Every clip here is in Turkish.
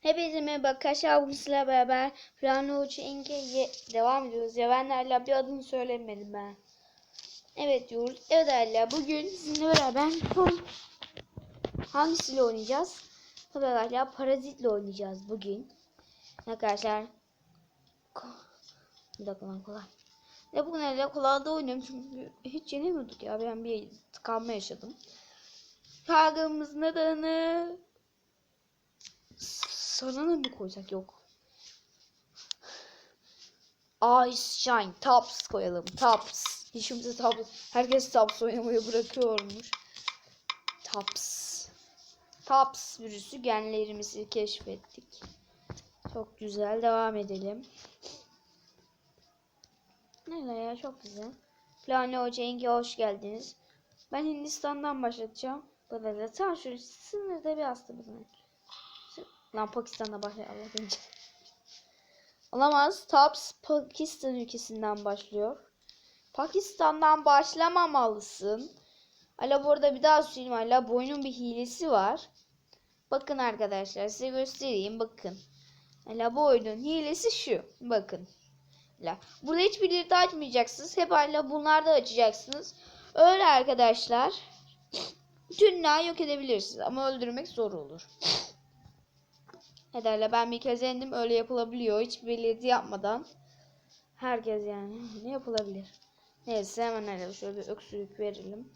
Hepinize merhaba arkadaşlar. Bugün sizlerle beraber Plano Uçu İnke'ye devam ediyoruz. Ya ben hala bir adını söylemedim ben. Evet diyoruz. Evet hala bugün sizinle beraber hangisiyle oynayacağız? Tabii hala Parazit'le oynayacağız bugün. Arkadaşlar bir dakika lan kolay. Ya bugün hala kolayda oynuyorum çünkü hiç yenemiyorduk ya. Ben bir tıkanma yaşadım. Kargımızın adını sana mı koysak yok. Ice Shine Tops koyalım. Tops. Hiç kimse Tops. Herkes Tops oynamayı bırakıyormuş. Tops. Tops virüsü genlerimizi keşfettik. Çok güzel. Devam edelim. Ne ya çok güzel. Plane Hoca Engin hoş geldiniz. Ben Hindistan'dan başlatacağım. Böyle tam şu sınırda bir hastamız var. Lan Pakistan'da başlıyor Allah bence. Olamaz. Tops Pakistan ülkesinden başlıyor. Pakistan'dan başlamamalısın. Hala burada bir daha söyleyeyim. Hala bu bir hilesi var. Bakın arkadaşlar size göstereyim. Bakın. Hala bu oyunun hilesi şu. Bakın. Hala. Burada hiçbirleri de açmayacaksınız. Hep hala bunlarda açacaksınız. Öyle arkadaşlar. Dünyayı yok edebilirsiniz. Ama öldürmek zor olur. Ederle ben bir kez yendim öyle yapılabiliyor hiç belirti yapmadan. Herkes yani ne yapılabilir. Neyse hemen hele şöyle bir öksürük verelim.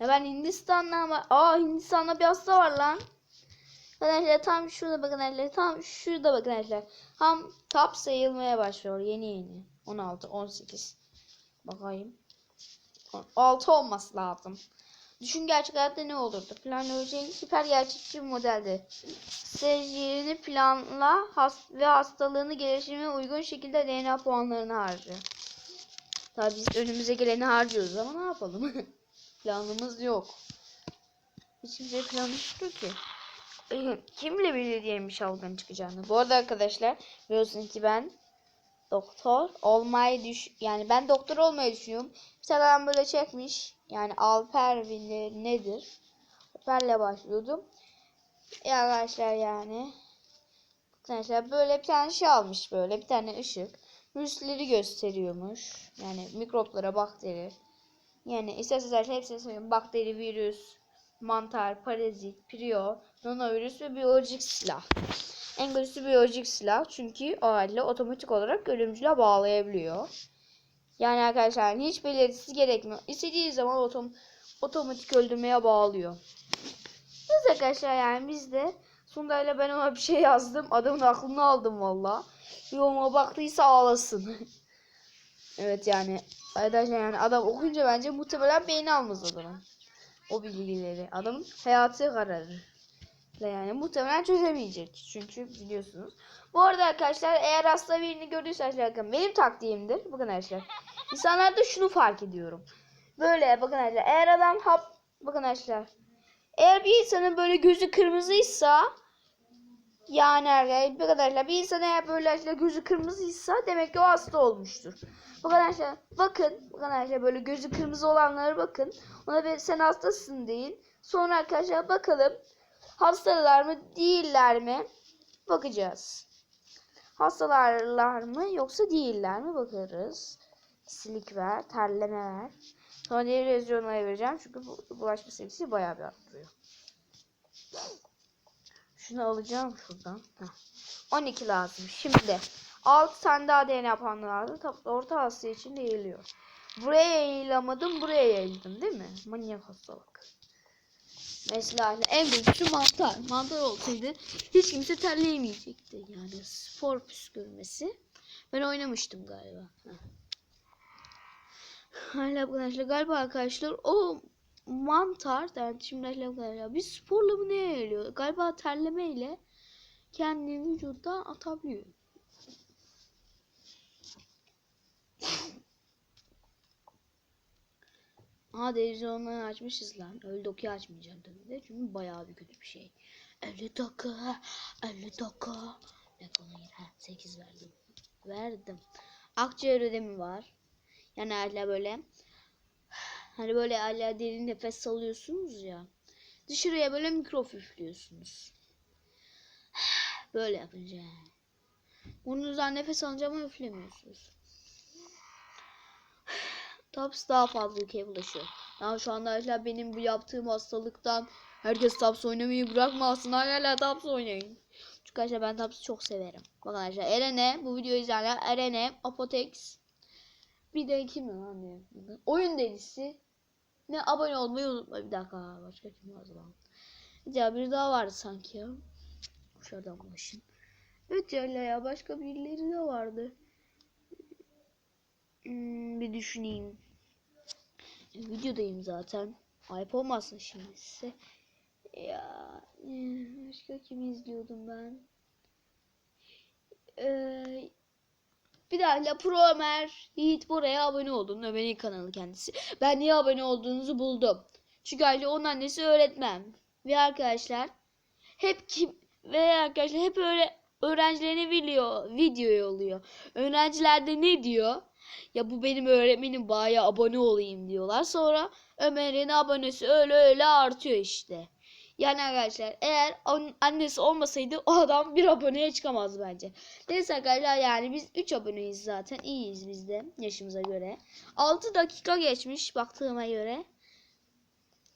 Ya ben Hindistan'dan var. Aa Hindistan'da bir hasta var lan. Arkadaşlar tam şurada bakın arkadaşlar. Tam şurada bakın arkadaşlar. Tam tap sayılmaya başlıyor yeni yeni. 16, 18. Bakayım. 6 olması lazım. Düşün gerçek hayatta ne olurdu? Planlayabileceğin süper gerçekçi bir modeldi. Seyircilerini planla has ve hastalığını gelişimine uygun şekilde DNA puanlarını harcı. Tabii biz önümüze geleni harcıyoruz ama ne yapalım? Planımız yok. Hiç kimse planımız yok ki. Kimle bilir diyelim bir şalgın çıkacağını. Bu arada arkadaşlar biliyorsunuz ki ben doktor olmayı düş yani ben doktor olmayı düşünüyorum. Bir tane böyle çekmiş. Yani Alper bilir nedir? Alper'le başlıyordum. Ya arkadaşlar yani arkadaşlar böyle bir tane şey almış böyle bir tane ışık. Virüsleri gösteriyormuş. Yani mikroplara bakteri. Yani isterseniz arkadaşlar hepsini söyleyeyim. Bakteri, virüs, mantar, parazit, priyo, nanovirüs ve biyolojik silah. En güçlüsü biyolojik silah çünkü o halde otomatik olarak ölümcüle bağlayabiliyor. Yani arkadaşlar hiç belirtisi gerekmiyor. İstediği zaman otom otomatik öldürmeye bağlıyor. Biz arkadaşlar yani biz de Sunda'yla ben ona bir şey yazdım. Adamın aklını aldım valla. Yoruma baktıysa ağlasın. evet yani arkadaşlar yani adam okuyunca bence muhtemelen beyni almaz adamın. O bilgileri. Adamın hayatı kararır yani muhtemelen çözemeyecek. Çünkü biliyorsunuz. Bu arada arkadaşlar eğer hasta birini gördüyseniz bakın benim taktiğimdir. Bakın arkadaşlar. İnsanlarda şunu fark ediyorum. Böyle bakın arkadaşlar. Eğer adam hap bakın arkadaşlar. Eğer bir insanın böyle gözü kırmızıysa yani arkadaşlar arkadaşlar bir insan eğer böyle arkadaşlar gözü kırmızıysa demek ki o hasta olmuştur. Bakın arkadaşlar bakın bakın arkadaşlar böyle gözü kırmızı olanlara bakın. Ona bir sen hastasın deyin. Sonra arkadaşlar bakalım hastalar mı değiller mi bakacağız. Hastalarlar mı yoksa değiller mi bakarız. Silik ver, terleme ver. Sonra diğer lezyonlara vereceğim çünkü bu bulaşma seviyesi bayağı bir arttırıyor. Şunu alacağım şuradan. Heh. 12 lazım. Şimdi 6 tane daha DNA puanı lazım. Orta hasta için de yayılıyor. Buraya yayılamadım, buraya yayıldım değil mi? Manyak hastalık. Mesela en büyüksü mantar. Mantar olsaydı hiç kimse terleyemeyecekti. Yani spor püskürmesi. Ben oynamıştım galiba. Hala arkadaşlar galiba arkadaşlar o mantar yani şimdi arkadaşlar bir sporla mı ne yayılıyor? Galiba terlemeyle kendini vücuttan atabiliyor. Aa televizyonları açmışız lan. Öyle dokuyu açmayacağım tabii de. Çünkü bayağı bir kötü bir şey. 50 dakika. 50 dakika. Ne konu ha 8 verdim. Verdim. Akciğer ödemi var. Yani hala böyle hani böyle hala derin nefes alıyorsunuz ya. Dışarıya böyle mikrofon üflüyorsunuz. Böyle yapınca yani. Burnunuzdan nefes alınca ama üflemiyorsunuz. Taps daha fazla ülkeye bulaşıyor. Yani şu anda arkadaşlar benim bu yaptığım hastalıktan herkes Taps oynamayı bırakmasın. Hala Taps oynayın. Çünkü arkadaşlar ben Taps'ı çok severim. Bakın arkadaşlar Eren'e bu videoyu izleyenler Eren'e Apotex bir de kim lan diye. Oyun delisi. Ne abone olmayı unutma. Bir dakika başka kim var lan? Ya bir daha vardı sanki ya. Şuradan başın. Evet ya başka birileri de vardı. Hmm, bir düşüneyim. Videodayım zaten. Ayıp olmasın şimdi size. Ya eh, başka kimi izliyordum ben? Ee, bir daha Pro Ömer Yiğit buraya abone oldum. Ömer'in kanalı kendisi. Ben niye abone olduğunuzu buldum. Çünkü aile onun annesi öğretmen. Ve arkadaşlar hep kim ve arkadaşlar hep öyle öğrencilerine video, video yolluyor. Öğrenciler de ne diyor? Ya bu benim öğretmenim baya abone olayım diyorlar. Sonra Ömer'in abonesi öyle öyle artıyor işte. Yani arkadaşlar eğer annesi olmasaydı o adam bir aboneye çıkamaz bence. Neyse arkadaşlar yani biz 3 aboneyiz zaten. İyiyiz biz de yaşımıza göre. 6 dakika geçmiş baktığıma göre.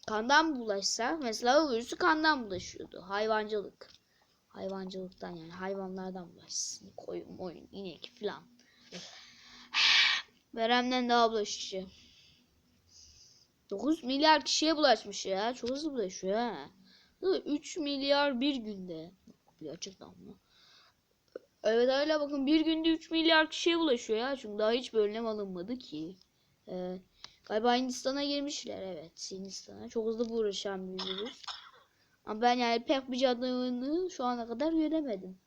Kandan bulaşsa mesela virüsü kandan bulaşıyordu. Hayvancılık. Hayvancılıktan yani hayvanlardan bulaşsın. Koyun, oyun, inek falan. Veremden daha bulaşıcı. 9 milyar kişiye bulaşmış ya. Çok hızlı bulaşıyor ha. 3 milyar bir günde. Gerçekten mi? Evet öyle bakın bir günde 3 milyar kişiye bulaşıyor ya. Çünkü daha hiç önlem alınmadı ki. Ee, galiba Hindistan'a girmişler evet. Hindistan'a. Çok hızlı bulaşan bir virüs. Ama ben yani pek bir cadığını şu ana kadar göremedim.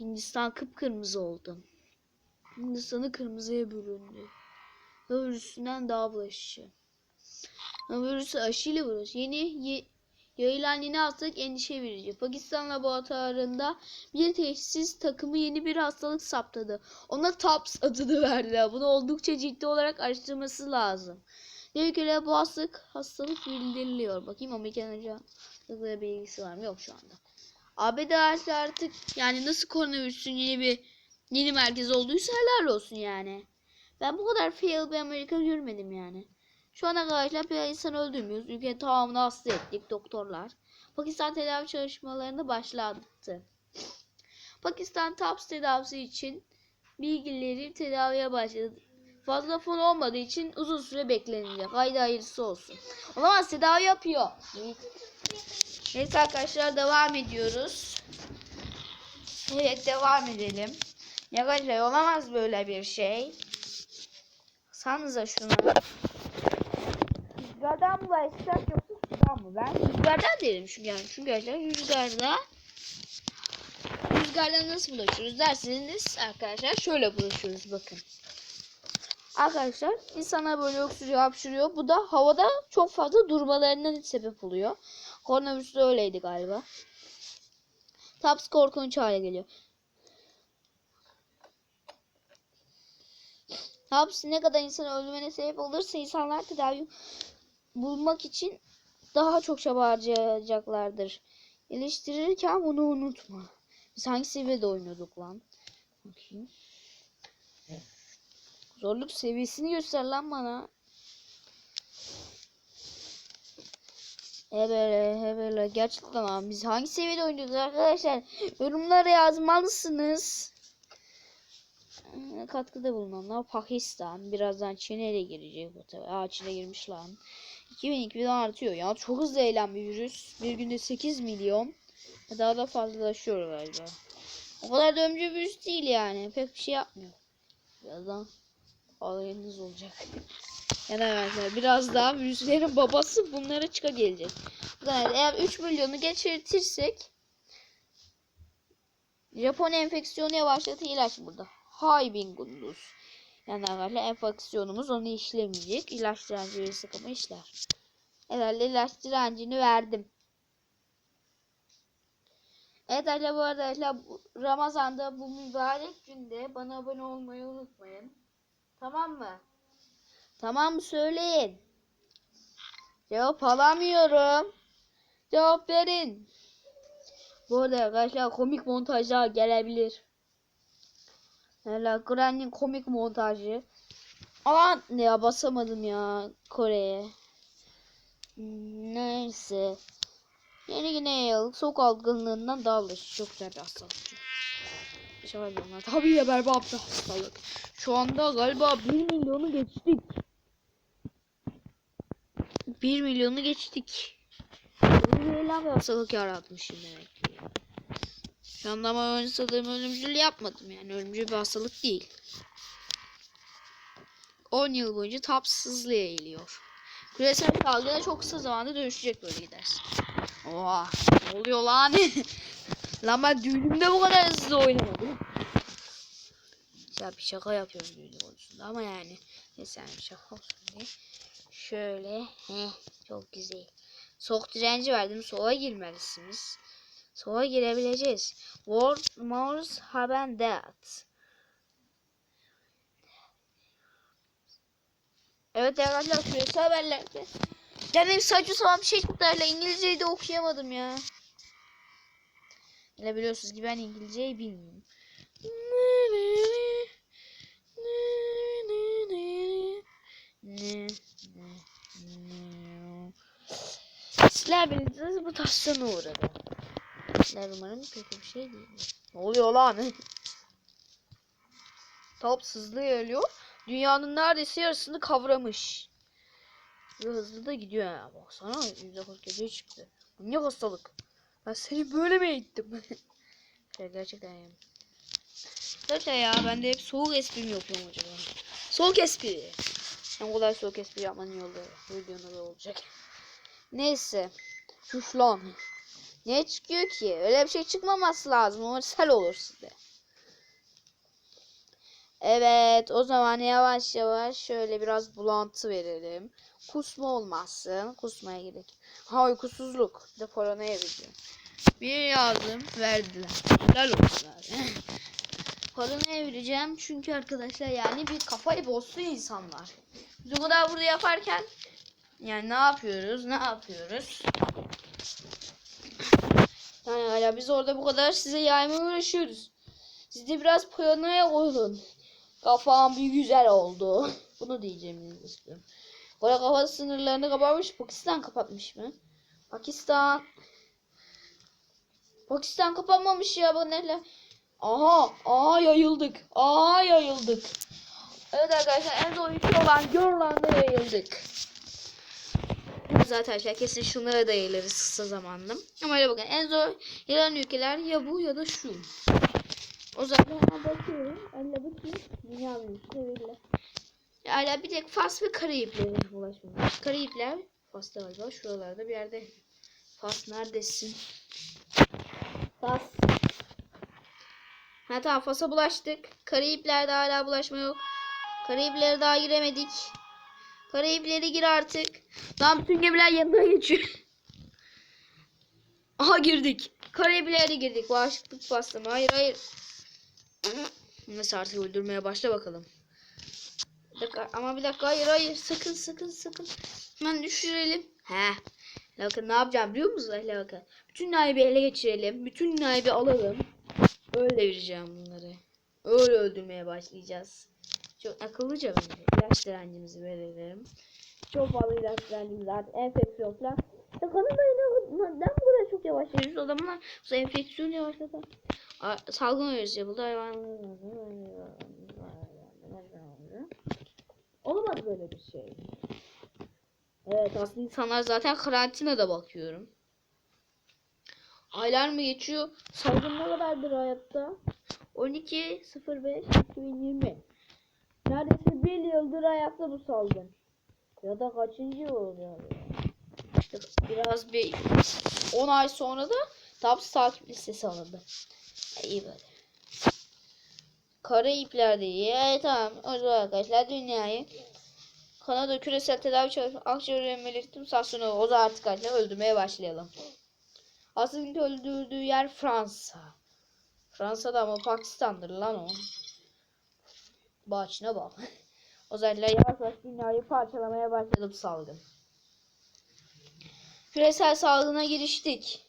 Hindistan kıpkırmızı oldu. Hindistan'ı kırmızıya büründü. Ve virüsünden daha bulaşıcı. Virüsü aşıyla bulaşıyor. Yeni ye, yayılan yeni hastalık endişe verici. Pakistan laboratuvarında bir teşhis takımı yeni bir hastalık saptadı. Ona TAPS adını verdiler. Bunu oldukça ciddi olarak araştırması lazım. Ne ülkelere bu hastalık, hastalık bildiriliyor. Bakayım Amerikan ajanlıkla bir ilgisi var mı? Yok şu anda. ABD artık yani nasıl koronavirüsün yeni bir yeni merkez olduysa helal olsun yani. Ben bu kadar fail bir Amerika görmedim yani. Şu ana kadar bir insan öldürmüyoruz. Ülke tamamını hasta ettik doktorlar. Pakistan tedavi çalışmalarını başlattı. Pakistan TAPS tedavisi için bilgileri tedaviye başladı. Fazla fon olmadığı için uzun süre beklenilecek. Haydi hayırlısı olsun. Olamaz tedavi yapıyor. Neyse arkadaşlar devam ediyoruz. Evet devam edelim. Ya arkadaşlar olamaz böyle bir şey. Sanıza şuna. Rüzgardan mı başlayacak yoksa sudan mı? Ben rüzgardan derim çünkü yani. Çünkü rüzgarda rüzgardan nasıl bulaşıyoruz derseniz arkadaşlar şöyle bulaşıyoruz bakın. Arkadaşlar insana böyle öksürüyor hapşırıyor. Bu da havada çok fazla durmalarına sebep oluyor. Koronavirüs de öyleydi galiba. Taps korkunç hale geliyor. Taps ne kadar insan ölümüne sebep olursa insanlar tedavi bulmak için daha çok çaba harcayacaklardır. Eleştirirken bunu unutma. Biz hangi seviyede oynuyorduk lan? Bakayım. Zorluk seviyesini göster lan bana. Evet, evet. Gerçekten ama biz hangi seviyede oynuyoruz arkadaşlar? Yorumlara yazmalısınız. Ee, Katkıda bulunanlar Pakistan. Birazdan Çin'e de girecek bu tabi. Aa Çin'e girmiş lan. 2002'den artıyor ya. Çok hızlı eğlen bir virüs. Bir günde 8 milyon. Daha da fazlalaşıyor galiba. O kadar da ömrü virüs değil yani. Pek bir şey yapmıyor. Birazdan alayınız olacak. Yani arkadaşlar biraz daha virüslerin babası bunlara çıka gelecek. Yani eğer 3 milyonu geçirtirsek Japon enfeksiyonu yavaşlatı ilaç burada. Haybingundus. Yani arkadaşlar enfeksiyonumuz onu işlemeyecek. İlaç direnci verirse ama işler. Herhalde ilaç direncini verdim. Evet arkadaşlar bu arada Ramazan'da bu mübarek günde bana abone olmayı unutmayın. Tamam mı? Tamam mı söyleyin. Cevap alamıyorum. Cevap verin. Bu arada arkadaşlar komik montajlar gelebilir. Yani Granny'nin komik montajı. Aman ne ya basamadım ya Kore'ye. Neyse. Yeni Güney yıllık soğuk algınlığından dağılış. Çok güzel bir hastalık. Yapıyorum lan. Tabii ya berbat bir hastalık. Şu anda galiba 1 milyonu geçtik. 1 milyonu geçtik. Böyle bir hastalık yaratmışım demek ama önce ölümcül yapmadım yani. Ölümcül bir hastalık değil. 10 yıl boyunca tapsızlığa eğiliyor. Küresel salgına çok kısa zamanda dönüşecek böyle gidersin. Oha ne oluyor lan? lan ben düğünümde bu kadar hızlı oynamadım. Ya bir şaka yapıyorum düğünü konusunda ama yani neyse yani şaka olsun diye. Şöyle heh, çok güzel. Soğuk direnci verdim. Soğuğa girmelisiniz. Soğuğa girebileceğiz. World Mars haben that. Evet arkadaşlar küresel haberlerde. Yani saçma sapan bir şey çıktı hala İngilizceyi de okuyamadım ya. Ne biliyorsunuz ki ben İngilizceyi bilmiyorum. Sizler bilirsiniz bu taşlarına uğradı. Sizler umarım kötü bir şey değil. Ne oluyor lan? Top hızlı ölüyor. Dünyanın neredeyse yarısını kavramış. Ve hızlı da gidiyor ya. Baksana %47 çıktı. Bu ne hastalık? Ben seni böyle mi eğittim? ya gerçekten yani. Zaten ya ben de hep soğuk espri mi yapıyorum acaba? Soğuk espri. En kolay soğuk espri yapmanın yolu videonun da olacak. Neyse. Şuş lan. Ne çıkıyor ki? Öyle bir şey çıkmaması lazım. Sel olur size. Evet o zaman yavaş yavaş şöyle biraz bulantı verelim. Kusma olmazsın. Kusmaya gerek. Ha uykusuzluk. Bir de koronaya veriyor. Bir yazdım verdiler. Helal olsun abi. koronaya vereceğim çünkü arkadaşlar yani bir kafayı bozsun insanlar. Biz o kadar burada yaparken yani ne yapıyoruz? Ne yapıyoruz? Yani hala biz orada bu kadar size yaymaya uğraşıyoruz. Siz de biraz piyanoya koyun. Kafam bir güzel oldu. Bunu diyeceğim istiyorum. Kore kafa sınırlarını kapatmış. Pakistan kapatmış mı? Pakistan. Pakistan kapatmamış ya bu neler. Aha, aha yayıldık. Aha yayıldık. Evet arkadaşlar en zor ülke olan Grönland'a yayıldık. Zaten arkadaşlar kesin şunlara da yayılırız kısa zamanda. Ama öyle bakın en zor yayılan ülkeler ya bu ya da şu. O zaman ben bakıyorum. Öyle bakayım. Dünya ülkesi verirler. Hala bir tek Fas ve Karayipler'e ulaşmamış. Karayipler Fas'ta galiba şuralarda bir yerde. Fas neredesin? Fas. Ha tamam Fas'a bulaştık. Karayipler'de hala bulaşma yok. Karayipler'e daha giremedik. Karayipler'e gir artık. Lan bütün gemiler yanına geçiyor. Aha girdik. Karayipler'e girdik. Bağışıklık bastım. Hayır hayır. Neyse artık öldürmeye başla bakalım. Bir dakika, ama bir dakika hayır hayır sakın sakın sakın. Hemen düşürelim. He. Bakın ne yapacağım biliyor musunuz? Hele bakın. Bütün naibi ele geçirelim. Bütün naibi alalım. Öyle vereceğim bunları. Öyle öldürmeye başlayacağız. Çok akıllıca bence. İlaç direncimizi verelim. Çok fazla ilaç direncimiz zaten enfeksiyon falan. Ya kanın dayanıyor. Neden bu kadar çok yavaş veriyoruz? O zamanlar bu enfeksiyon yavaşladı. A- Salgın virüsü yapıldı. Olmaz böyle bir şey. Evet aslında insanlar zaten karantinada bakıyorum. Aylar mı geçiyor? Salgın ne kadardır hayatta? 12.05.2020 Neredeyse bir yıldır ayakta bu salgın. Ya da kaçıncı yıl oluyor? Biraz bir 10 ay sonra da TAPS takip listesi alındı. Ya iyi böyle. Karayipler'de iyi. Evet tamam. O zaman arkadaşlar dünyayı Kanada küresel tedavi çalışma akciğer üremeleri stasyonu o da artık arkadaşlar öldürmeye başlayalım. Aslında öldürdüğü yer Fransa. Fransa'da ama Pakistan'dır lan o. Başına bak. Özellikle yavaş yavaş dünyayı parçalamaya başladı salgın. Küresel salgına giriştik.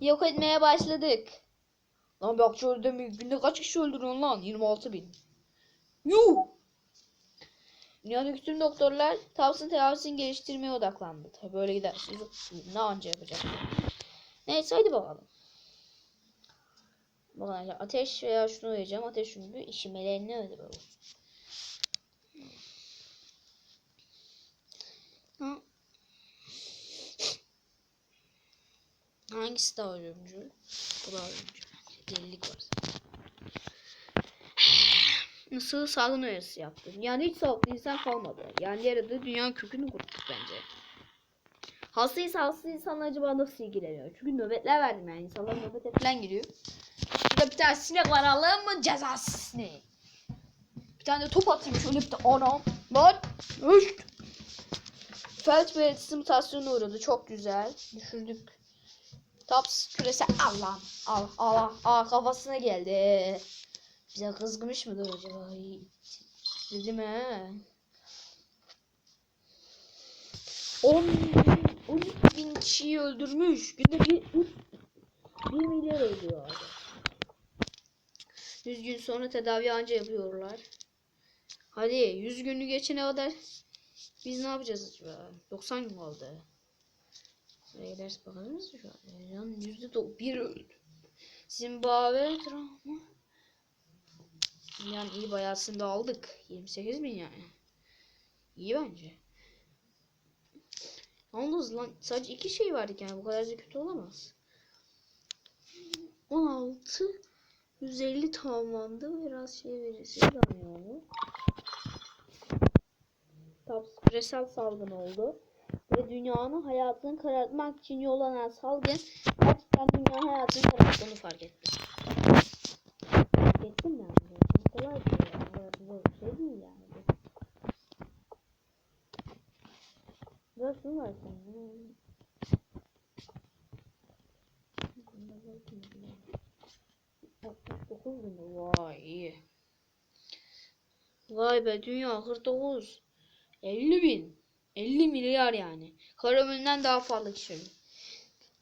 Yok etmeye başladık. Lan bak şöyle mi? Günde kaç kişi öldürüyorsun lan? 26 bin. Yuh! Dünyadaki tüm doktorlar Tavs'ın tedavisini geliştirmeye odaklandı. Tabi böyle giderse ne anca yapacak. Neyse hadi bakalım. Bakalım ateş veya şunu uyuyacağım. Ateş çünkü işimelerini böyle. Hı. Hangisi daha ölümcül? Bu daha ölümcül. Delilik var. Nasıl salgın uyarısı yaptı. Yani hiç sağlıklı insan kalmadı. Yani adı dünyanın kökünü kuruttuk bence. Hastaysa hasta insan acaba nasıl ilgileniyor? Çünkü nöbetler verdim yani. İnsanlar nöbete falan giriyor. Burada bir tane sinek var alalım mı cezası ne? Bir tane de top atayım şöyle bir de anam. Lan. Hışt. Felç belirtisi mutasyona uğradı. Çok güzel. Düşürdük. Taps küresi Allah. Allah Allah. Aa kafasına geldi. Bize kızgınmış mıdır acaba? Ay, Dedim he. 10 12 bin kişiyi öldürmüş. Günde bir, 1 milyar öldürüyor. 100 gün sonra tedavi anca yapıyorlar. Hadi 100 günü geçene kadar biz ne yapacağız acaba? 90 gün kaldı. Şuraya giderse bakalım mı şu an? Yani yüzde bir öldü. Zimbabwe travma. Yani iyi bayağısını da aldık. 28 bin yani. İyi bence. Yalnız lan sadece iki şey verdik yani bu kadar da kötü olamaz. 16 150 tamamlandı. Biraz şey olur. Taps küresel salgın oldu. Ve dünyanın hayatını karartmak için yollanan salgın gerçekten dünyanın hayatını kararttığını fark ettim. Fark ettim yani. Çok kolay bir şey bir şey değil yani. bu. Biraz şunu var sen. 69 gün. Vay iyi. Vay be dünya 49. 50 bin. 50 milyar yani. Kara ömründen daha fazla kişi.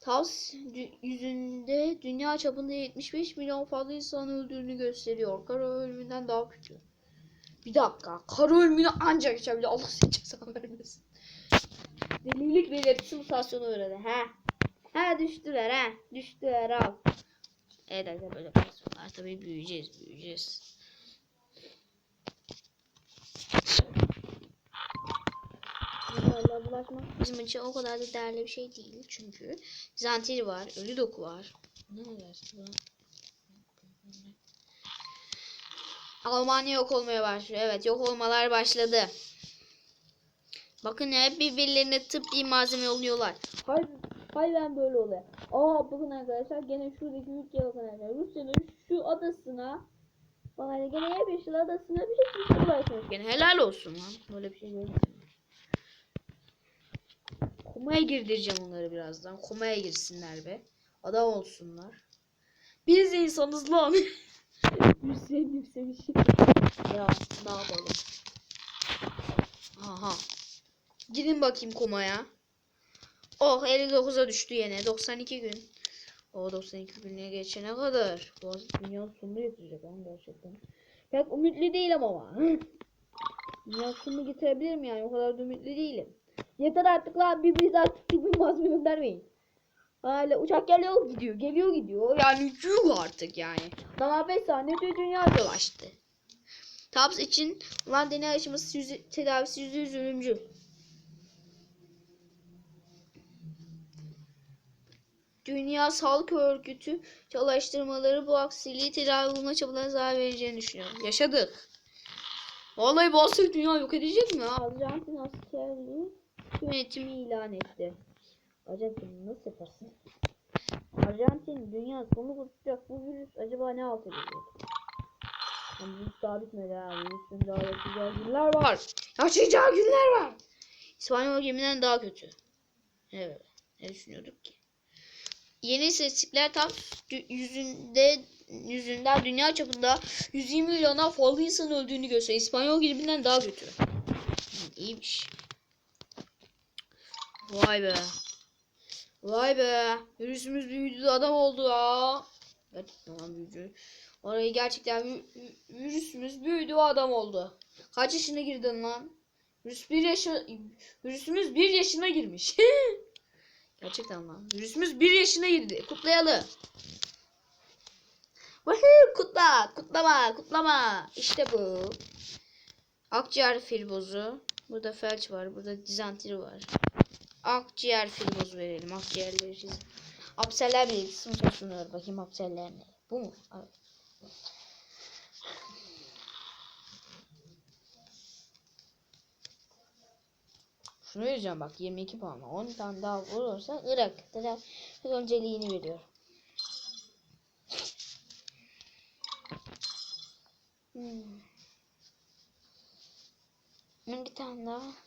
Tavs yüzünde dünya çapında 75 milyon fazla insan öldüğünü gösteriyor. Kara ölümünden daha kötü. Bir dakika. Kara ölümünü ancak geçebilir. Allah seni cezanı vermesin. Delilik belirtisi mutasyonu uğradı. He. He düştüler he. Düştüler al. Evet arkadaşlar böyle mutasyonlar tabii büyüyeceğiz büyüyeceğiz. Bulaşmak bizim için o kadar da değerli bir şey değil. Çünkü zantil var, ölü doku var. Ne buna? Almanya yok olmaya başlıyor. Evet yok olmalar başladı. Bakın hep birbirlerine tıbbi malzeme yolluyorlar. Hay, hay ben böyle oluyor. Aa bakın arkadaşlar gene şuradaki ülkeye bakın arkadaşlar. Rusya'nın şu adasına Bana gene hep yeşil adasına bir şey tutuyorsunuz. Gene helal olsun lan. Böyle bir şey görmedim. Komaya girdireceğim onları birazdan. Komaya girsinler be. Adam olsunlar. Biz insanız lan. Hüseyin şey. Ya ne yapalım. Aha. Gidin bakayım komaya. Oh 59'a düştü yine. 92 gün. O 92 güne geçene kadar. Bu dünyanın sonunu getirecek lan gerçekten. Pek ümitli değilim ama. Dünyanın sonunu getirebilirim yani. O kadar da ümitli değilim. Yeter artık lan birbirinize artık bir malzeme göndermeyin. Hala uçak geliyor gidiyor geliyor gidiyor. Yani yuh artık yani. Daha 5 saniyede dünya dolaştı. Taps için olan deney aşaması yüzü, tedavisi yüzde yüz ölümcül. Dünya Sağlık Örgütü çalıştırmaları bu aksiliği tedavi bulma çabalarına zarar vereceğini düşünüyor. Yaşadık. Vallahi bastık dünya yok edecek mi? Arjantin askerliği yönetimi ilan etti. Arjantin nasıl yaparsın? Arjantin dünya sonu kurtulacak bu virüs acaba ne alt edecek? Yani virüs daha bitmedi ha. Virüsün daha yaşayacağı günler var. Yaşayacağı günler var. İspanyol gemiden daha kötü. Evet. Ne düşünüyorduk ki? Yeni istatistikler tam yüzünde yüzünden dünya çapında 120 milyona fazla insan öldüğünü gösteriyor. İspanyol gemiden daha kötü. İyiymiş. Vay be. Vay be. Virüsümüz büyüdü adam oldu ya. Gerçekten büyüdü. Orayı gerçekten virüsümüz büyüdü adam oldu. Kaç yaşına girdin lan? Virüs bir yaşa virüsümüz bir yaşına girmiş. gerçekten lan. Virüsümüz bir yaşına girdi. Kutlayalım. Woohoo! Kutla, kutlama, kutlama. İşte bu. Akciğer filbozu. Burada felç var. Burada dizantri var. Akciğer filbozu verelim. Akciğerleri çiz. Apseller bir sınıf sunuyor. Bakayım apseller ne? Bu mu? Evet. Şunu vereceğim bak 22 puan. 10 tane daha vurursa Irak. Tedavi önceliğini veriyor. Hmm. Bir tane daha.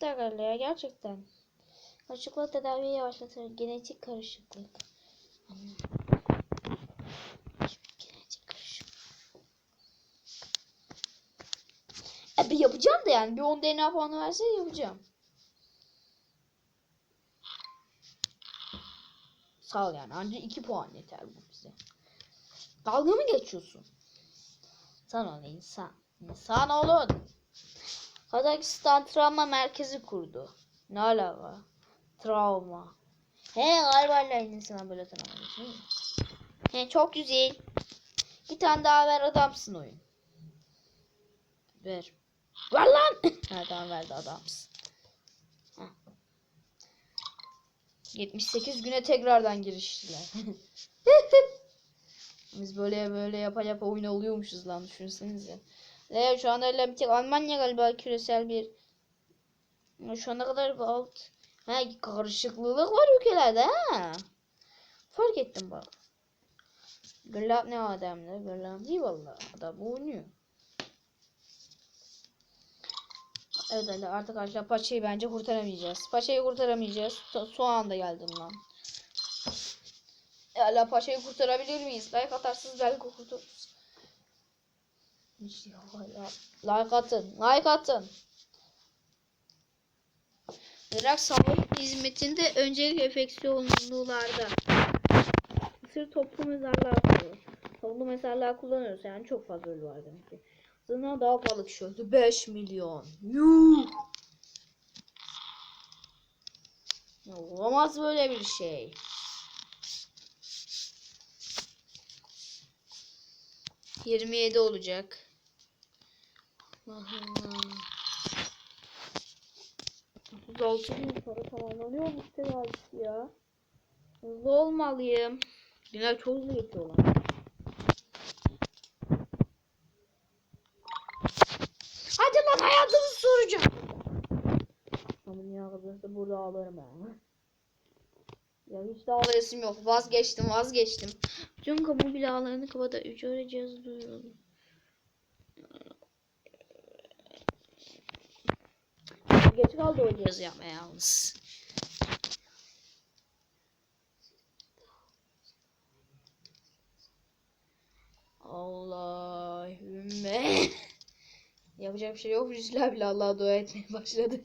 Takarlı ya gerçekten. Karışıklık tedaviyi yavaşlatır. Genetik karışıklık. Genetik karışıklık. E bir yapacağım da yani. Bir 10 DNA puanı verse yapacağım. Sağ ol yani. Ancak 2 puan yeter bu bize. Dalga mı geçiyorsun? Sen ol insan. İnsan olun. Kazakistan travma merkezi kurdu. Ne alaka? Travma. He galiba Allah'ın sana böyle mi? He çok güzel. Bir tane daha ver adamsın oyun. Ver. Ver lan. ha tamam verdi adamsın. Heh. 78 güne tekrardan giriştiler. Biz böyle böyle yapa yapa oyun oluyormuşuz lan düşünsenize. Ve şu anda öyle bir tek Almanya galiba küresel bir şu ana kadar alt ha, karışıklılık var ülkelerde ha. Fark ettim bak. Gırlap ne adamdı? Gırlap değil vallahi. Adam oynuyor. Evet öyle artık arkadaşlar paçayı bence kurtaramayacağız. Paçayı kurtaramayacağız. So soğan da geldim lan. Hala paçayı kurtarabilir miyiz? Like atarsınız belki hala. Like atın. Like atın. Irak Sağlık Hizmeti'nde öncelik enfeksiyonlularda sır toplu mezarlığa kurulur. Toplu mezarlığa kullanıyoruz yani çok fazla ölü var demek ki. Zına daha fazla kişi öldü. 5 milyon. Yuh. Olamaz böyle bir şey. Yirmi yedi olacak. Allah Allah. 36 bin para tamamlanıyor mu terazisi ya? Hızlı olmalıyım. Günler çok hızlı geçiyor lan. Hadi lan hayatımı soracağım. Ama niye arkadaşlar burada ağlarım ben. Ya hiç de ağlayasım yok. Vazgeçtim vazgeçtim. Tüm kamu binalarını. Üç öyle cihazı duyuruldu. Geç kaldı o cihazı yapmaya yalnız. Allahümme. Yapacak bir şey yok. Rüzgar bile Allah'a dua etmeye başladı.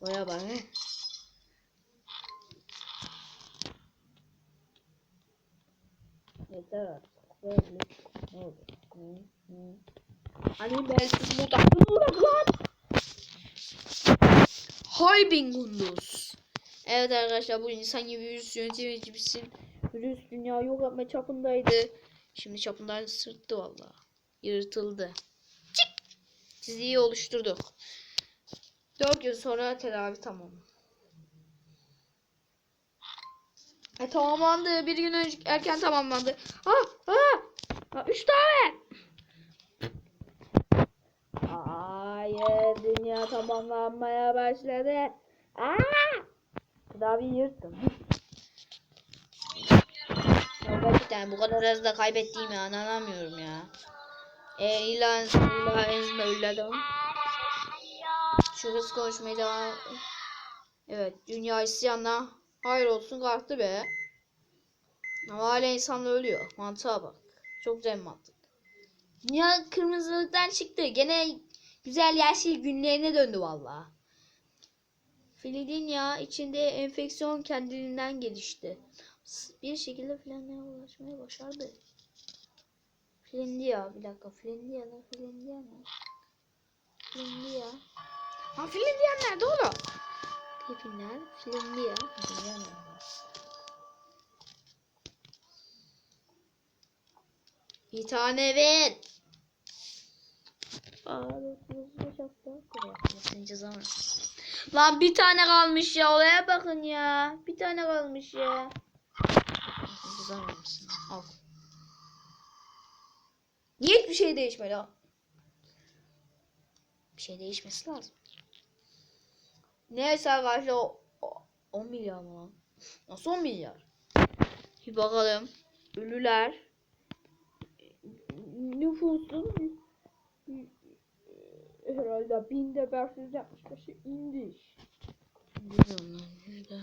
Baya bak. Artık. Böyle. Oldu? Hı, hı. Hani ben siz bu takımı bırak lan. Hay Gunduz. Evet arkadaşlar bu insan gibi virüs yönetici misin? Virüs dünya yok etme çapındaydı. Şimdi çapından sırttı valla. Yırtıldı. Çık. Çizgiyi oluşturduk. 4 yıl sonra tedavi tamam. E tamamlandı. Bir gün önce erken tamamlandı. Ha ha. ha üç tane. Hayır dünya tamamlanmaya başladı. Aa! Tedavi yırttım. Ya gerçekten bu kadar hızlı kaybettiğimi inanamıyorum ya. E ilan ilan ezme öyle Şu hız konuşmaya devam Evet dünya isyanla hayır olsun kalktı be. Ama hala insanlar ölüyor. Mantığa bak. Çok güzel mantık. Dünya kırmızılıktan çıktı. Gene Güzel yaşlı günlerine döndü valla. Filidin ya içinde enfeksiyon kendiliğinden gelişti. Bir şekilde Flendia'ya ulaşmayı başardı. Flendia bir dakika Flendia ne Flendia ne? Flendia. Ha Finlandiya nerede oğlum? Hepinler Flendia. Bir tane ver. Lan bir tane kalmış ya. Olaya bakın ya. Bir tane kalmış ya. Al. Niye hiçbir şey değişmedi? Bir şey değişmesi lazım. Neyse arkadaşlar o, o- 10 milyar mı lan? Nasıl 10 milyar? Bir bakalım. Ünlüler. Nüfusun herhalde binde 565'e indi. Bilmiyorum lan. Yüzde.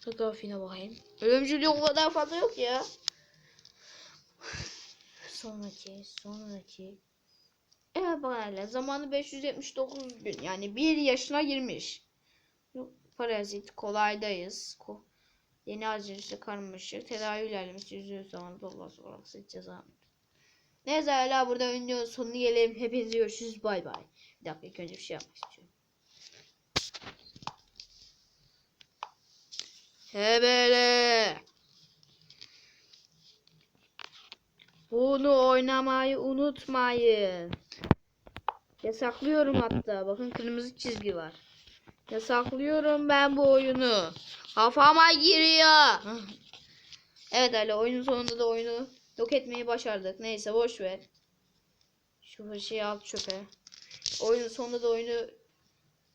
Fotoğrafına bakayım. Ölümcülüğü o kadar fazla yok ya. Sonraki, sonraki. Evet bakın zamanı 579 gün yani 1 yaşına girmiş. Parazit kolaydayız. Ko Yeni acilisi karmaşık. Tedavi ilerlemesi yüzüyor zaman dolması olarak sık ceza. Neyse hala burada videonun sonuna gelelim. Hepinize görüşürüz. Bay bay. Bir dakika ilk önce bir şey yapmak istiyorum. Hebele. Bunu oynamayı unutmayın. Yasaklıyorum hatta. Bakın kırmızı çizgi var. Yasaklıyorum ben bu oyunu. Kafama giriyor. evet Ali oyunun sonunda da oyunu yok etmeyi başardık. Neyse boş ver. Şu şeyi al çöpe. Oyunun sonunda da oyunu